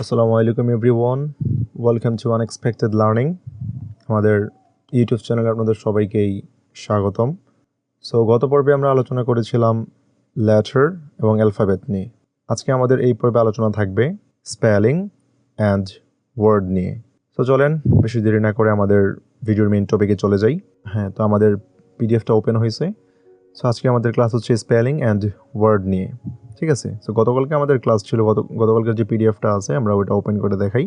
আসসালামু আলাইকুম everyone welcome to unexpected learning আমাদের ইউটিউব চ্যানেলে আপনাদের সবাইকেই স্বাগতম। সো গত পর্বে আমরা আলোচনা করেছিলাম ল্যাটার এবং অ্যালফাবেট নিয়ে। আজকে আমাদের এই পর্বে আলোচনা থাকবে স্পেলিং অ্যান্ড ওয়ার্ড নিয়ে। তো চলেন বেশি দেরি না করে আমাদের ভিডিওর মেইন টপিকে চলে যাই। হ্যাঁ তো আমাদের পিডিএফটা ওপেন হয়েছে। সো আজকে আমাদের ক্লাস হচ্ছে স্পেলিং অ্যান্ড ওয়ার্ড নিয়ে। ঠিক আছে? সো গতকালকে আমাদের ক্লাস ছিল, গত, গতকালকের যে পিডিএফটা আছে, আমরা ওইটা ওপেন করে দেখাই।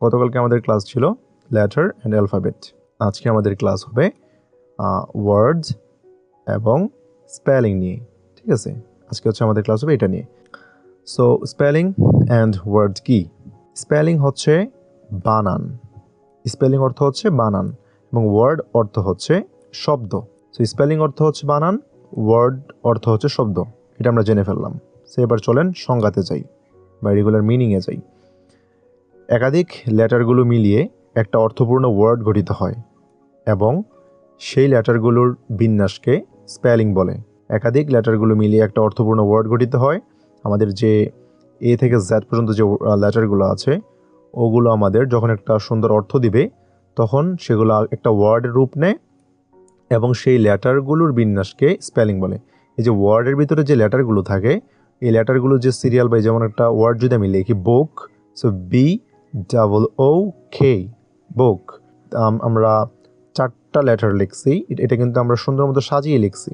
গতকালকে আমাদের ক্লাস ছিল লেটার অ্যান্ড অ্যালফাবেট আজকে আমাদের ক্লাস হবে ওয়ার্ডস এবং স্পেলিং নিয়ে, ঠিক আছে? আজকে হচ্ছে আমাদের ক্লাস হবে এটা নিয়ে। সো স্পেলিং অ্যান্ড ওয়ার্ড কি? স্পেলিং হচ্ছে বানান। স্পেলিং অর্থ হচ্ছে বানান এবং ওয়ার্ড অর্থ হচ্ছে শব্দ। সো স্পেলিং অর্থ হচ্ছে বানান ওয়ার্ড অর্থ হচ্ছে শব্দ। এটা আমরা জেনে ফেললাম। সে এবার চলেন সংজ্ঞাতে যাই বা রেগুলার মিনিংয়ে যাই। একাধিক লেটারগুলো মিলিয়ে একটা অর্থপূর্ণ ওয়ার্ড গঠিত হয় এবং সেই লেটারগুলোর বিন্যাসকে স্পেলিং বলে। একাধিক লেটারগুলো মিলিয়ে একটা অর্থপূর্ণ ওয়ার্ড গঠিত হয়। আমাদের যে এ থেকে জ্যাড পর্যন্ত যে লেটারগুলো আছে, ওগুলো আমাদের যখন একটা সুন্দর অর্থ দিবে, তখন সেগুলো একটা ওয়ার্ডের রূপ নেয় এবং সেই লেটারগুলোর বিন্যাসকে স্পেলিং বলে। এই যে ওয়ার্ডের ভিতরে যে লেটারগুলো থাকে এই লেটারগুলো যে সিরিয়াল বাই যেমন একটা ওয়ার্ড যদি আমি লিখি, book so B double O K book. আমরা চারটা লেটার লিখছি এটা কিন্তু আমরা সুন্দর মতো সাজিয়ে লিখছি।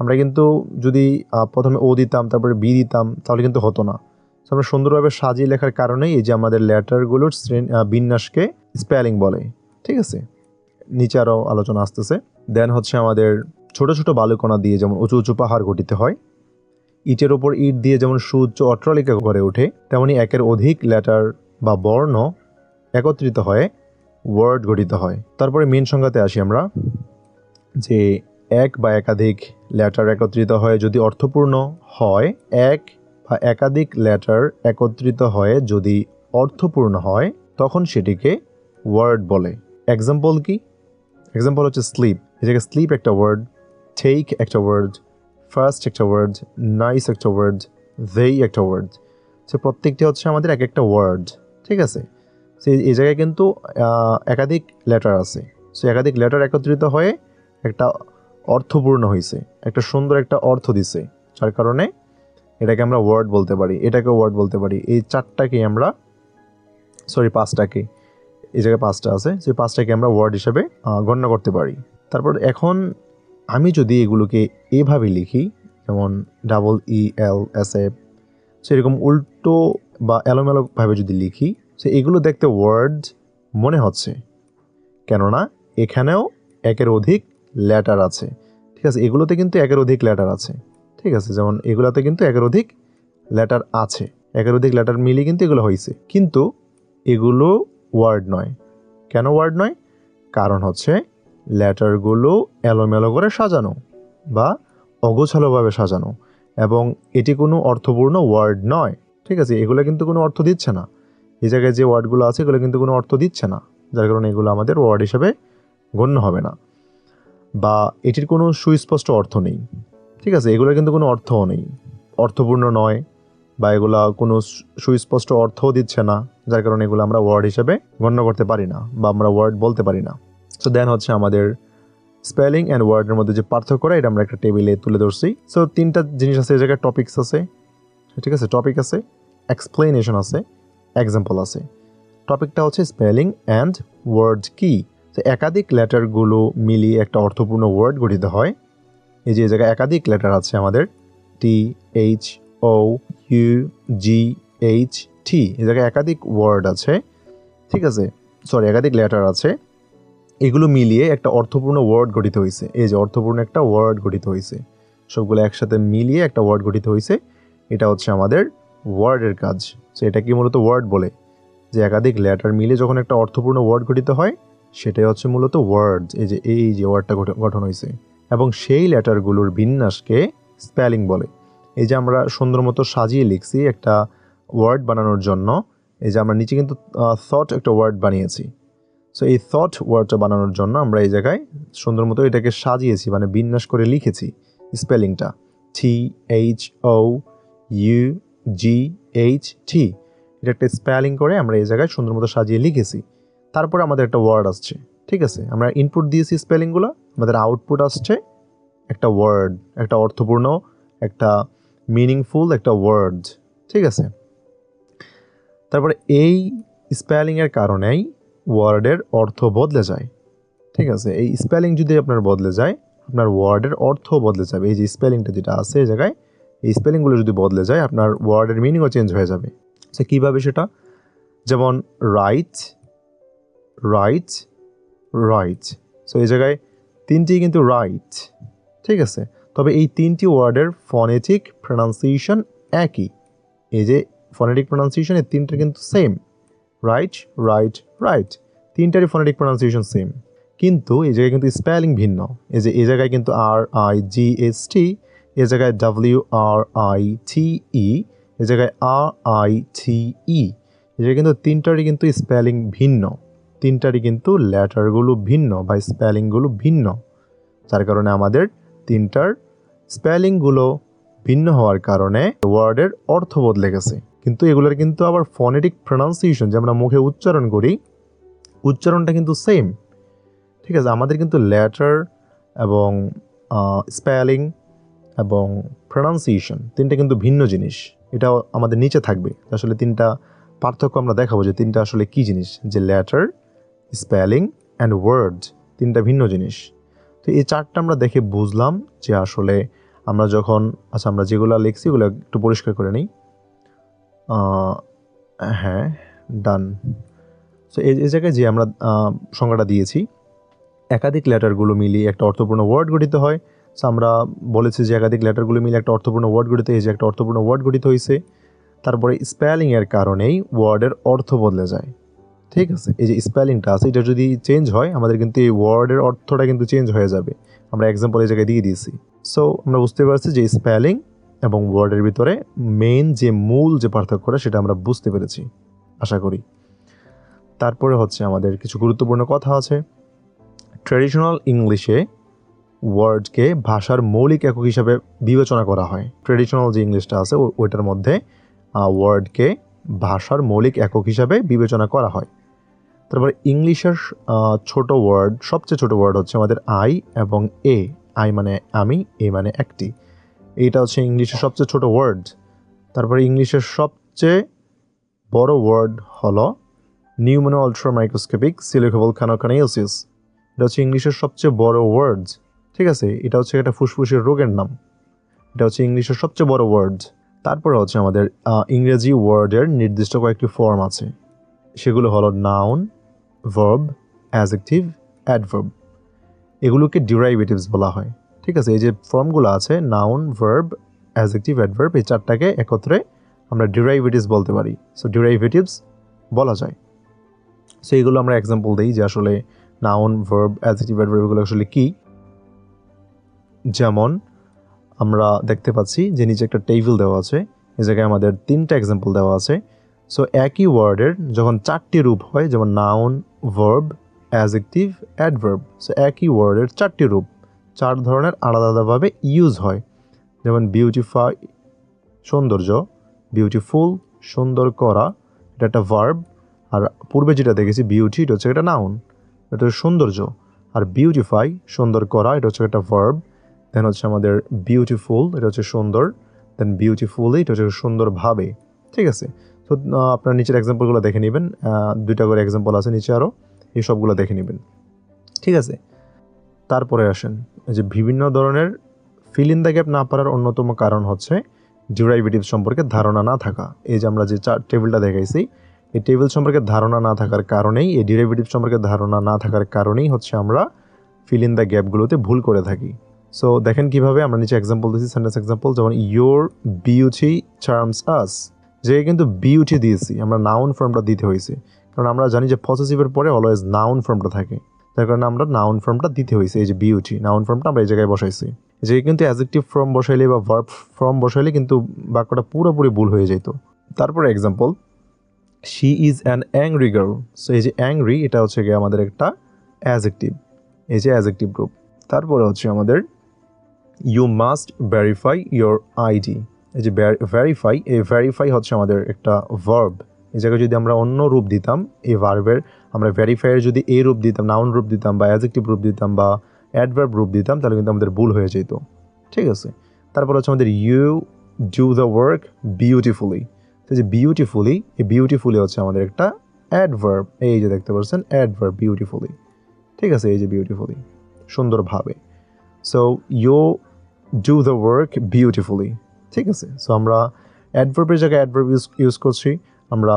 আমরা কিন্তু যদি প্রথমে ও দিতাম, তারপরে বি দিতাম, তাহলে কিন্তু হতো না। তো আমরা সুন্দরভাবে সাজিয়ে লেখার কারণেই এই যে আমাদের লেটারগুলোর শ্রেণি বিন্যাসকে স্পেলিং বলে, ঠিক আছে? নিচে আরও আলোচনা আসতেছে। দেন হচ্ছে আমাদের ছোট ছোট বালুকণা দিয়ে যেমন উঁচু উঁচু পাহাড় গঠিত হয় ইটের ওপর ইট দিয়ে যেমন সুউচ্চ অট্টালিকা গড়ে ওঠে, তেমনি একের অধিক লেটার বা বর্ণ একত্রিত হয়ে ওয়ার্ড গঠিত হয়। তারপরে মেন সংজ্ঞাতে আসি আমরা, যে এক বা একাধিক লেটার একত্রিত হয়ে যদি অর্থপূর্ণ হয়, এক বা একাধিক লেটার একত্রিত হয়ে যদি অর্থপূর্ণ হয়, তখন সেটিকে ওয়ার্ড বলে। এক্সাম্পল কি? এক্সাম্পল হচ্ছে স্লিপ জায়গায় স্লিপ একটা ওয়ার্ড টেক একটা ওয়ার্ড ফার্স্ট একটা ওয়ার্ড নাইস একটা ওয়ার্ড দেই একটা ওয়ার্ড সে প্রত্যেকটি হচ্ছে আমাদের এক একটা ওয়ার্ড ঠিক আছে? সে এই জায়গায় কিন্তু একাধিক লেটার আছে। সো একাধিক লেটার একত্রিত হয়ে একটা অর্থপূর্ণ হয়েছে একটা সুন্দর একটা অর্থ দিছে, যার কারণে এটাকে আমরা ওয়ার্ড বলতে পারি এটাকে ওয়ার্ড বলতে পারি। এই চারটাকে আমরা সরি পাঁচটাকে, এই জায়গায় পাঁচটা আছে, সেই পাঁচটাকে আমরা ওয়ার্ড হিসেবে গণ্য করতে পারি। তারপর এখন আমি যদি এগুলোকে এভাবে লিখি, যেমন double E L S F সেরকম উল্টো বা এলোমেলোভাবে যদি লিখি, সে এগুলো দেখতে ওয়ার্ড মনে হচ্ছে। কেননা এখানেও একের অধিক লেটার আছে। ঠিক আছে, এগুলোতে কিন্তু একের অধিক লেটার আছে। ঠিক আছে, যেমন এগুলোতে কিন্তু একের অধিক লেটার আছে। একের অধিক লেটার মিলিয়ে কিন্তু এগুলো হয়েছে কিন্তু এগুলো ওয়ার্ড নয়। কেন ওয়ার্ড নয়? কারণ হচ্ছে লেটারগুলো এলোমেলো করে সাজানো বা অগোছালোভাবে সাজানো। এবং এটি কোনো অর্থপূর্ণ ওয়ার্ড নয়, ঠিক আছে? এগুলো কিন্তু কোনো অর্থ দিচ্ছে না। এই জায়গায় যে ওয়ার্ডগুলো আছে, এগুলো কিন্তু কোনো অর্থ দিচ্ছে না, যার কারণে এগুলো আমাদের ওয়ার্ড হিসেবে গণ্য হবে না। বা এটির কোনো সুস্পষ্ট অর্থ নেই, ঠিক আছে? এগুলো কিন্তু কোনো অর্থও নেই, অর্থপূর্ণ নয় বা এগুলা কোনো সুস্পষ্ট অর্থও দিচ্ছে না, যার কারণে এগুলো আমরা ওয়ার্ড হিসেবে গণ্য করতে পারি না বা আমরা ওয়ার্ড বলতে পারি না। সো দেন হচ্ছে আমাদের স্পেলিং অ্যান্ড ওয়ার্ডের মধ্যে যে পার্থক্যটা, এটা আমরা একটা টেবিলে তুলে ধরছি। সো তিনটা জিনিস আছে, এই জায়গায় টপিক্স আছে, ঠিক আছে? টপিক আছে এক্সপ্লেনেশন আছে এক্সাম্পল আছে। টপিকটা হচ্ছে স্পেলিং অ্যান্ড ওয়ার্ড কি তো একাধিক লেটারগুলো মিলিয়ে একটা অর্থপূর্ণ ওয়ার্ড গঠিত হয়। এই যে এই জায়গায় একাধিক লেটার আছে আমাদের T H O U G H T এই জায়গায় একাধিক ওয়ার্ড আছে, ঠিক আছে? সরি একাধিক লেটার আছে। এগুলো মিলিয়ে একটা অর্থপূর্ণ ওয়ার্ড গঠিত হয়েছে। এই যে অর্থপূর্ণ একটা ওয়ার্ড গঠিত হয়েছে। সবগুলো একসাথে মিলিয়ে একটা ওয়ার্ড গঠিত হয়েছে। এটা হচ্ছে আমাদের ওয়ার্ডের কাজ। সো এটা কি মূলত ওয়ার্ড বলে? যে একাধিক লেটার মিলে যখন একটা অর্থপূর্ণ ওয়ার্ড গঠিত হয়, সেটাই হচ্ছে মূলত ওয়ার্ড এই যে এই যে ওয়ার্ডটা গঠন হয়েছে। এবং সেই লেটারগুলোর বিন্যাসকে স্পেলিং বলে। এই যে আমরা সুন্দর মতো সাজিয়ে লিখছি একটা ওয়ার্ড বানানোর জন্য। এই যে আমরা নিচে কিন্তু থট একটা ওয়ার্ড বানিয়েছি। সো এই থট ওয়ার্ডটা বানানোর জন্য আমরা এই জায়গায় সুন্দর মতো এটাকে সাজিয়েছি মানে বিন্যাস করে লিখেছি স্পেলিংটা। T H O U G H T এটা একটা স্পেলিং করে আমরা এই জায়গায় সুন্দর মতো সাজিয়ে লিখেছি। তারপরে আমাদের একটা ওয়ার্ড আসছে, ঠিক আছে? আমরা ইনপুট দিয়েছি স্পেলিংগুলো, আমাদের আউটপুট আসছে একটা ওয়ার্ড একটা অর্থপূর্ণ, একটা মিনিংফুল একটা ওয়ার্ড ঠিক আছে? তারপরে এই স্পেলিংয়ের কারণেই ওয়ার্ডের অর্থ বদলে যায়। ঠিক আছে? এই স্পেলিং যদি আপনার বদলে যায়, আপনার ওয়ার্ডের অর্থ বদলে যাবে। এই যে স্পেলিংটা যেটা আছে এই জায়গায়, এই স্পেলিংগুলো যদি বদলে যায়, আপনার ওয়ার্ডের মিনিংও চেঞ্জ হয়ে যাবে। সে কীভাবে সেটা? যেমন রাইট রাইট রাইট সো এই জায়গায় তিনটি কিন্তু রাইট ঠিক আছে? তবে এই তিনটি ওয়ার্ডের ফনেটিক প্রনাউন্সিয়েশন একই। এই যে ফনেটিক প্রনাউন্সিয়েশন এই তিনটা কিন্তু সেম রাইট রাইট রাইট তিনটারই ফনেটিক প্রনাউন্সিয়েশন সেম কিন্তু এই জায়গায় কিন্তু স্পেলিং ভিন্ন। এই যে, এই জায়গায় কিন্তু আর আই জি এস টি এ জায়গায় ডাব্লিউ আর আই টি ই এ জায়গায় আর আই টি ই এই জায়গায় কিন্তু তিনটারই কিন্তু স্পেলিং ভিন্ন। তিনটারই কিন্তু ল্যাটারগুলো ভিন্ন বা স্পেলিংগুলো ভিন্ন। যার কারণে আমাদের তিনটার স্পেলিংগুলো ভিন্ন হওয়ার কারণে ওয়ার্ডের অর্থ বদলে গেছে। কিন্তু এগুলোর কিন্তু আবার ফনেটিক প্রনাউন্সিয়েশন যে আমরা মুখে উচ্চারণ করি, উচ্চারণটা কিন্তু সেম ঠিক আছে, আমাদের কিন্তু ল্যাটার এবং স্পেলিং এবং প্রনাউন্সিয়েশন তিনটা কিন্তু ভিন্ন জিনিস। এটাও আমাদের নিচে থাকবে। আসলে তিনটা পার্থক্য আমরা দেখাবো যে তিনটা আসলে কী জিনিস? যে ল্যাটার স্পেলিং অ্যান্ড ওয়ার্ড তিনটা ভিন্ন জিনিস। তো এই চারটা আমরা দেখে বুঝলাম যে আসলে আমরা যখন আচ্ছা আমরা যেগুলো লিখছি ওগুলো একটু পরিষ্কার করে নিই। হ্যাঁ ডান সো এই জায়গায় যে আমরা সংজ্ঞাটা দিয়েছি, একাধিক লেটারগুলো মিলিয়ে একটা অর্থপূর্ণ ওয়ার্ড গঠিত হয়। সো আমরা বলেছি যে একাধিক লেটারগুলো মিলে একটা অর্থপূর্ণ ওয়ার্ড গঠিত হয়েছে একটা অর্থপূর্ণ ওয়ার্ড গঠিত হয়েছে তারপরে স্পেলিংয়ের কারণেই ওয়ার্ডের অর্থ বদলে যায়। ঠিক আছে? এই যে স্পেলিংটা আছে, এটা যদি চেঞ্জ হয়, আমাদের কিন্তু এই ওয়ার্ডের অর্থটা কিন্তু চেঞ্জ হয়ে যাবে। আমরা এক্সাম্পল এই জায়গায় দিয়ে দিয়েছি। সো আমরা বুঝতে পারছি যে স্পেলিং এবং ওয়ার্ডের ভিতরে মেইন যে মূল যে পার্থক্যটা সেটা আমরা বুঝতে পেরেছি, আশা করি। তারপরে হচ্ছে আমাদের কিছু গুরুত্বপূর্ণ কথা আছে। ট্র্যাডিশনাল ইংলিশে ওয়ার্ডকে ভাষার মৌলিক একক হিসাবে বিবেচনা করা হয়। ট্র্যাডিশনাল যে ইংলিশটা আছে ওইটার মধ্যে ওয়ার্ডকে ভাষার মৌলিক একক হিসাবে বিবেচনা করা হয়। তারপর ইংলিশের ছোট ওয়ার্ড সবচেয়ে ছোট ওয়ার্ড হচ্ছে আমাদের আই এবং এ আই মানে আমি এ মানে একটি। এইটা হচ্ছে ইংলিশের সবচেয়ে ছোট ওয়ার্ড তারপরে ইংলিশের সবচেয়ে বড় ওয়ার্ড হলো নিউমোনো আলট্রা মাইক্রোস্কোপিক সিলিকোবল খানোকানিওসিস এটা হচ্ছে ইংলিশের সবচেয়ে বড় ওয়ার্ড ঠিক আছে? এটা হচ্ছে একটা ফুসফুসের রোগের নাম। এটা হচ্ছে ইংলিশের সবচেয়ে বড় ওয়ার্ড তারপরে হচ্ছে আমাদের ইংরেজি ওয়ার্ডের নির্দিষ্ট কয়েকটি ফর্ম আছে। সেগুলো হলো নাউন ভার্ব অ্যাজেকটিভ অ্যাডভার্ব এগুলোকে ডিরাইভেটিভস বলা হয়। ঠিক আছে, এই যে ফর্মগুলো আছে নাউন ভার্ব অ্যাজেকটিভ অ্যাডভার্ব এই চারটাকে একত্রে আমরা ডিরাইভেটিভস বলতে পারি। সো ডিরাইভেটিভস বলা যায়। সো এইগুলো আমরা এক্সাম্পল দিই যে আসলে নাউন ভার্ব অ্যাজেকটিভ অ্যাডভার্ব এগুলো আসলে কী। যেমন আমরা দেখতে পাচ্ছি যে নিচে একটা টেবিল দেওয়া আছে এ জায়গায় আমাদের তিনটা এক্সাম্পল দেওয়া আছে। সো একই ওয়ার্ডের যখন চারটি রূপ হয়, যেমন noun verb adjective adverb so একই ওয়ার্ডের চারটি রূপ। চার ধরনের আলাদা আলাদাভাবে ইউজ হয়। যেমন বিউটিফাই সৌন্দর্য বিউটিফুল সুন্দর করা, এটা একটা ভার্ব আর পূর্বে যেটা দেখেছি বিউটি এটা হচ্ছে একটা নাউন এটা হচ্ছে সৌন্দর্য, আর বিউটিফাই সুন্দর করা, এটা হচ্ছে একটা ভার্ব দেন হচ্ছে আমাদের বিউটিফুল এটা হচ্ছে সুন্দর দেন বিউটিফুলি এটা হচ্ছে সুন্দরভাবে ঠিক আছে? তো আপনার নিচের এক্সাম্পলগুলো দেখে নেবেন দুইটা করে এক্সাম্পল আছে নিচে আরও এই সবগুলো দেখে নেবেন, ঠিক আছে? তারপরে আসেন। যে বিভিন্ন ধরনের ফিল ইন দ্য গ্যাপ না পারার অন্যতম কারণ হচ্ছে ডিরাইভেটিভ সম্পর্কে ধারণা না থাকা। এই যে আমরা যে চার টেবিলটা দেখাইছি, এই টেবিল সম্পর্কে ধারণা না থাকার কারণেই, এই ডিরাইভেটিভ সম্পর্কে ধারণা না থাকার কারণেই হচ্ছে আমরা ফিল ইন দ্য গ্যাপগুলোতে ভুল করে থাকি। সো দেখেন কীভাবে আমরা নিচে এক্সাম্পল দিয়েছি সেন্টেন্স এক্সাম্পল যেমন ইয়োর বিউটি চার্মস আস যে কিন্তু বিউটি দিয়েছি, আমরা নাউন ফর্মটা দিতে হয়েছে। কারণ আমরা জানি যে পসেসিভের পরে অলওয়েজ নাউন ফর্মটা থাকে। যার কারণে আমরা নাউন ফর্মটা দিতে হয়েছে, এই যে বিউটি নাউন ফর্মটা আমরা এই জায়গায় বসাইছি। যে কিন্তু অ্যাজেক্টিভ ফর্ম বসাইলে বা ভার্ব ফর্ম বসাইলে কিন্তু বাক্যটা পুরোপুরি ভুল হয়ে যেত। তারপরে example she is an angry girl so এই যে অ্যাংরি এটা হচ্ছে গিয়ে আমাদের একটা অ্যাজেক্টিভ এই যে অ্যাজেক্টিভ গ্রুপ তারপরে হচ্ছে আমাদের you must verify your ID এই যে ভেরিফাই এই ভেরিফাই হচ্ছে আমাদের একটা ভার্ব এই জায়গায় যদি আমরা অন্য রূপ দিতাম, এই ভার্বের আমরা ভেরিফায়ার যদি এই রূপ দিতাম নাউন রূপ দিতাম, বা অ্যাজেক্টিভ রূপ দিতাম, বা অ্যাডভার্ব রূপ দিতাম, তাহলে কিন্তু আমাদের ভুল হয়ে যেত। ঠিক আছে? তারপর হচ্ছে আমাদের you do the work beautifully তো যে বিউটিফুলি এই বিউটিফুলি হচ্ছে আমাদের একটা অ্যাডভার্ব এই যে দেখতে পাচ্ছেন অ্যাডভার্ব বিউটিফুলি ঠিক আছে? এই যে বিউটিফুলি সুন্দরভাবে। So you do the work beautifully ঠিক আছে? সো আমরা অ্যাডভার্বের জায়গায় অ্যাডভার্ব ইউজ ইউজ করছি। আমরা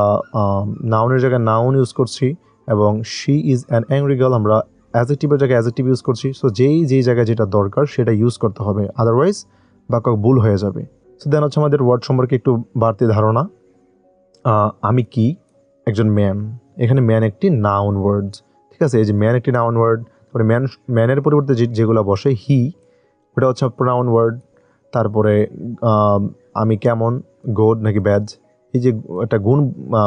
নাউনের জায়গায় নাউন ইউজ করছি এবং she is an angry girl আমরা অ্যাজেক্টিভের জায়গায় অ্যাজেক্টিভ ইউজ করছি। সো যেই যেই জায়গায় যেটা দরকার সেটা ইউজ করতে হবে। আদারওয়াইজ বাক্য ভুল হয়ে যাবে। সো দেন হচ্ছে আমাদের ওয়ার্ড সম্পর্কে একটু বাড়তি ধারণা। আমি কি? একজন ম্যান এখানে ম্যান একটি নাউন ওয়ার্ড ঠিক আছে? এই যে ম্যান একটি নাউন ওয়ার্ড তারপরে ম্যান ম্যানের পরিবর্তে যেগুলো বসে হি ওটা হচ্ছে প্রোনাউন ওয়ার্ড তারপরে আমি কেমন গুড নাকি ব্যাড এই যে একটা গুণ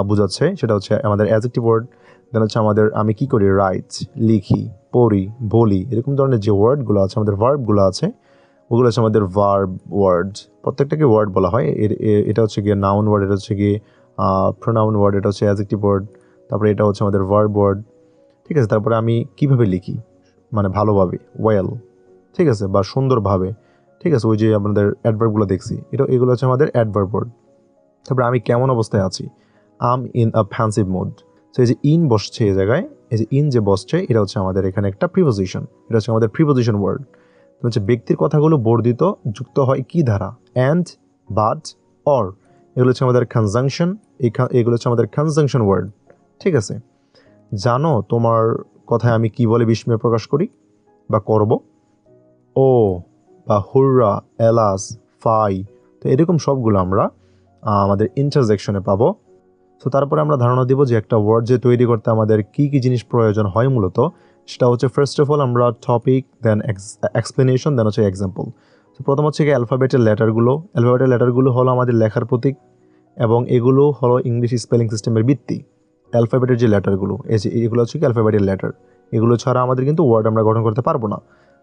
বোঝাচ্ছে, সেটা হচ্ছে আমাদের অ্যাজেক্টিভ ওয়ার্ড দেন হচ্ছে আমাদের আমি কি করি রাইট লিখি, পড়ি, বলি, এরকম ধরনের যে ওয়ার্ডগুলো আছে, আমাদের ভার্বগুলো আছে, ওগুলো হচ্ছে আমাদের ভার্ব ওয়ার্ড প্রত্যেকটাকে ওয়ার্ড বলা হয়। এর এটা হচ্ছে গিয়ে নাউন ওয়ার্ড এটা হচ্ছে গিয়ে প্রোনাউন ওয়ার্ড এটা হচ্ছে অ্যাজেক্টিভ ওয়ার্ড তারপরে এটা হচ্ছে আমাদের ভার্ব ওয়ার্ড ঠিক আছে, তারপরে আমি কীভাবে লিখি? মানে ভালোভাবে ওয়েল ঠিক আছে, বা সুন্দরভাবে। ঠিক আছে, ওই যে আমাদের অ্যাডভার্বগুলো দেখছি, এটা, এগুলো হচ্ছে আমাদের অ্যাডভার্ব ওয়ার্ড তারপরে আমি কেমন অবস্থায় আছি? আম ইন আ ফ্যান্সিভ মুড তো এই যে ইন বসছে এই জায়গায়, এই যে ইন যে বসছে, এটা হচ্ছে আমাদের এখানে একটা প্রিপোজিশন এটা হচ্ছে আমাদের প্রিপোজিশন ওয়ার্ড তো হচ্ছে ব্যক্তির কথাগুলো বর্ধিত, যুক্ত হয় কি ধারা? অ্যান্ড বাট অর এগুলো হচ্ছে আমাদের কনজাংশন এগুলো হচ্ছে আমাদের কনজাংশন ওয়ার্ড ঠিক আছে? জানো তোমার কথায় আমি কি বলে বিস্ময় প্রকাশ করি? বা করব? ও, বা হুররা, এলাস, ফাই, তো এরকম সবগুলো আমরা আমাদের ইন্টারজেকশনে পাবো। তো তারপরে আমরা ধারণা দিব যে একটা ওয়ার্ড যে তৈরি করতে আমাদের কি কি জিনিস প্রয়োজন হয় মূলত, সেটা হচ্ছে ফার্স্ট অফ অল আমরা টপিক দেন এক্সপ্লেনেশন দেন হচ্ছে এক্সাম্পল তো প্রথম হচ্ছে কি অ্যালফাবেটের লেটারগুলো অ্যালফাবেটের লেটারগুলো হলো আমাদের লেখার প্রতীক এবং এগুলো হলো ইংলিশ স্পেলিং সিস্টেমের ভিত্তি। অ্যালফাবেটের যে লেটারগুলো এই যে এগুলো হচ্ছে কি অ্যালফাবেটের লেটার এগুলো ছাড়া আমাদের কিন্তু ওয়ার্ড আমরা গঠন করতে পারব না।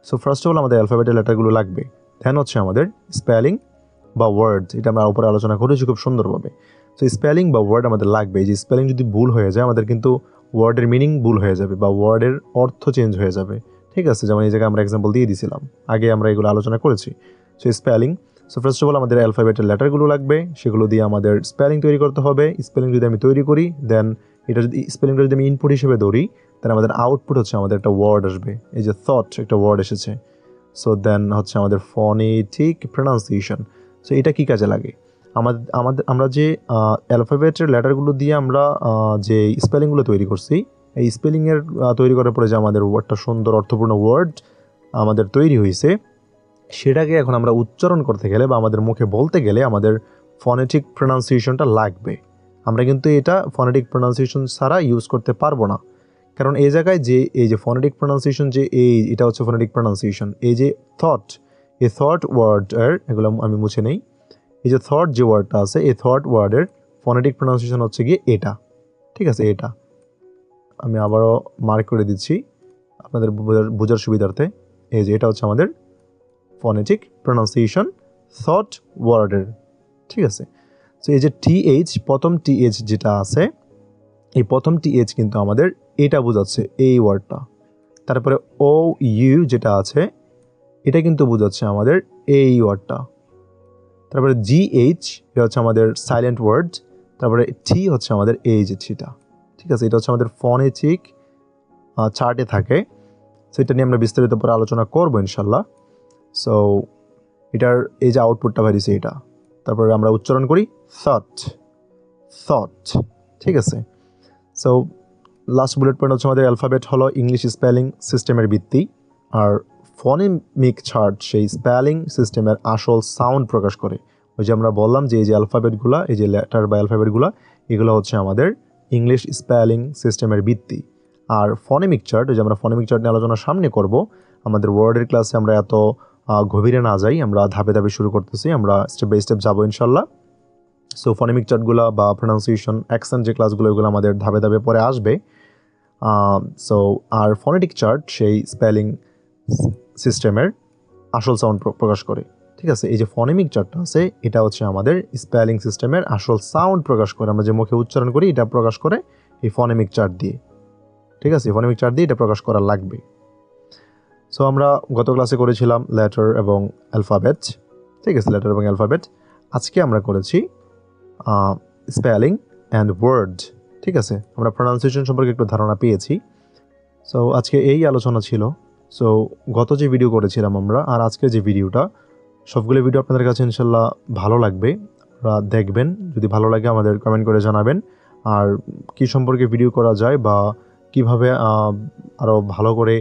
সো ফার্স্ট অফ অল আমাদের অ্যালফাবেটের লেটারগুলো লাগবে। দেন হচ্ছে আমাদের স্পেলিং বা ওয়ার্ড এটা আমরা উপরে আলোচনা করেছি খুব সুন্দরভাবে। সো স্পেলিং বা ওয়ার্ড আমাদের লাগবে যে স্পেলিং যদি ভুল হয়ে যায়, আমাদের কিন্তু ওয়ার্ডের মিনিং ভুল হয়ে যাবে বা ওয়ার্ডের অর্থ চেঞ্জ হয়ে যাবে। ঠিক আছে? যেমন এই জায়গায় আমরা এক্সাম্পল দিয়ে দিয়েছিলাম আগে আমরা এগুলো আলোচনা করেছি। So spelling so first of all আমাদের অ্যালফাবেটের লেটারগুলো লাগবে। সেগুলো দিয়ে আমাদের স্পেলিং তৈরি করতে হবে। স্পেলিং যদি আমি তৈরি করি দেন এটা যদি স্পেলিংটা যদি আমি ইনপুট হিসেবে ধরি তাহলে আমাদের আউটপুট হচ্ছে আমাদের একটা ওয়ার্ড আসবে। এই যে থট একটা ওয়ার্ড এসেছে। সো দেন হচ্ছে আমাদের ফনেটিক প্রনাউন্সিয়েশন সো এটা কী কাজে লাগে? আমাদের আমাদের আমরা যে অ্যালফাবেটের লেটারগুলো দিয়ে আমরা যে স্পেলিংগুলো তৈরি করছি, এই স্পেলিংয়ের তৈরি করার পরে যে আমাদের ওয়ার্ডটা সুন্দর, অর্থপূর্ণ ওয়ার্ড আমাদের তৈরি হয়েছে সেটাকে এখন আমরা উচ্চারণ করতে গেলে বা আমাদের মুখে বলতে গেলে আমাদের ফনেটিক প্রনাউন্সিয়েশনটা লাগবে। আমরা কিন্তু এটা ফনেটিক প্রনাউন্সিয়েশন ছাড়া ইউজ করতে পারব না। কারণ এই জায়গায় যে, এই যে ফনেটিক প্রনাউন্সিয়েশন যে, এই, এটা হচ্ছে ফনেটিক প্রনাউন্সিয়েশন এই যে থট এই থট ওয়ার্ডের এগুলো আমি মুছে নেই, এই যে থট যে ওয়ার্ডটা আছে, এই থট ওয়ার্ডের ফনেটিক প্রনাউন্সিয়েশন হচ্ছে গিয়ে এটা, ঠিক আছে, এটা। আমি আবারও মার্ক করে দিচ্ছি আপনাদের বোঝার- সুবিধার্থে, এই যে এটা হচ্ছে আমাদের ফনেটিক প্রোনাউন্সিয়েশন থট ওয়ার্ডের ঠিক আছে। সো এই যে টিএইচ প্রথম টিএইচ যেটা আছে, এই প্রথম টিএইচ কিন্তু আমাদের এটা বোঝাচ্ছে এই ওয়ার্ডটা তারপরে ও ইউ যেটা আছে এটা কিন্তু বোঝাচ্ছে আমাদের এই ওয়ার্ডটা তারপরে জিএইচ এটা হচ্ছে আমাদের সাইলেন্ট ওয়ার্ড তারপরে টি হচ্ছে আমাদের এই যে টিটা ঠিক আছে, এটা হচ্ছে আমাদের ফনেটিক চার্টে থাকে। সো এটা নিয়ে আমরা বিস্তারিত পরে আলোচনা করব ইনশাল্লাহ। সো এটার এই যে আউটপুটটা বেরিয়েছে এটা। তারপরে আমরা উচ্চারণ করি থট থট ঠিক আছে? সো লাস্ট বুলেট পয়েন্ট হচ্ছে আমাদের অ্যালফাবেট হলো ইংলিশ স্পেলিং সিস্টেমের ভিত্তি। আর ফনেমিক চার্ট সেই স্পেলিং সিস্টেমের আসল সাউন্ড প্রকাশ করে। ওই যে আমরা বললাম যে এই যে অ্যালফাবেটগুলো, এই যে লেটার বা অ্যালফাবেটগুলো, এগুলো হচ্ছে আমাদের ইংলিশ স্পেলিং সিস্টেমের ভিত্তি। আর ফনেমিক চার্ট, ওই যে আমরা ফনেমিক চার্ট নিয়ে আলোচনা সামনে করব, আমাদের ওয়ার্ডের ক্লাসে আমরা এত গভীরে না যাই, আমরা ধাপে ধাপে শুরু করতেছি, আমরা স্টেপ বাই স্টেপ যাব ইনশাল্লাহ। সো ফনেমিক চার্টগুলো বা প্রোনাউন্সিয়েশন অ্যাকসেন্ট যে ক্লাসগুলো এগুলো আমাদের ধাপে ধাপে পরে আসবে। সো আর ফনেটিক চার্ট সেই স্পেলিং সিস্টেমের আসল সাউন্ড প্রকাশ করে। ঠিক আছে? এই যে ফনেমিক চার্টটা আছে, এটা হচ্ছে আমাদের স্পেলিং সিস্টেমের আসল সাউন্ড প্রকাশ করে। আমরা যে মুখে উচ্চারণ করি, এটা প্রকাশ করে এই ফনেমিক চার্ট দিয়ে। ঠিক আছে? ফনেমিক চার্ট দিয়ে এটা প্রকাশ করা লাগবে। সো আমরা গত ক্লাসে করেছিলাম লেটার এবং অ্যালফাবেট ঠিক আছে? লেটার এবং অ্যালফাবেট আজকে আমরা করেছি স্পেলিং অ্যান্ড ওয়ার্ড ঠিক আছে? আমরা প্রনাউন্সিয়েশন সম্পর্কে একটু ধারণা পেয়েছি। সো আজকে এই আলোচনা ছিল। সো গত যে ভিডিও করেছিলাম আমরা আর আজকের যে ভিডিওটা সবগুলো ভিডিও আপনাদের কাছে ইনশাল্লাহ ভালো লাগবে। আপনারা দেখবেন, যদি ভালো লাগে আমাদের কমেন্ট করে জানাবেন। আর কি সম্পর্কে ভিডিও করা যায় বা কীভাবে আরও ভালো করে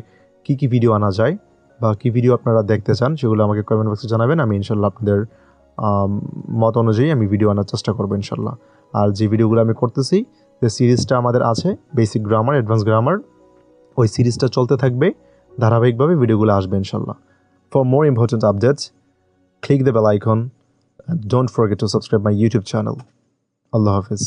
কি কি ভিডিও আনা যায় বা কি ভিডিও আপনারা দেখতে চান, সেগুলো আমাকে কমেন্ট বক্সে জানাবেন। আমি ইনশাল্লাহ আপনাদের মত অনুযায়ী আমি ভিডিও আনার চেষ্টা করব ইনশাল্লাহ। আর যে ভিডিওগুলো আমি করতেছি, যে সিরিজটা আমাদের আছে বেসিক গ্রামার অ্যাডভান্স গ্রামার ওই সিরিজটা চলতে থাকবে। ধারাবাহিকভাবে ভিডিওগুলো আসবে, ইনশাল্লাহ। For more important updates click the bell icon don't forget to subscribe my YouTube channel Allah Hafiz.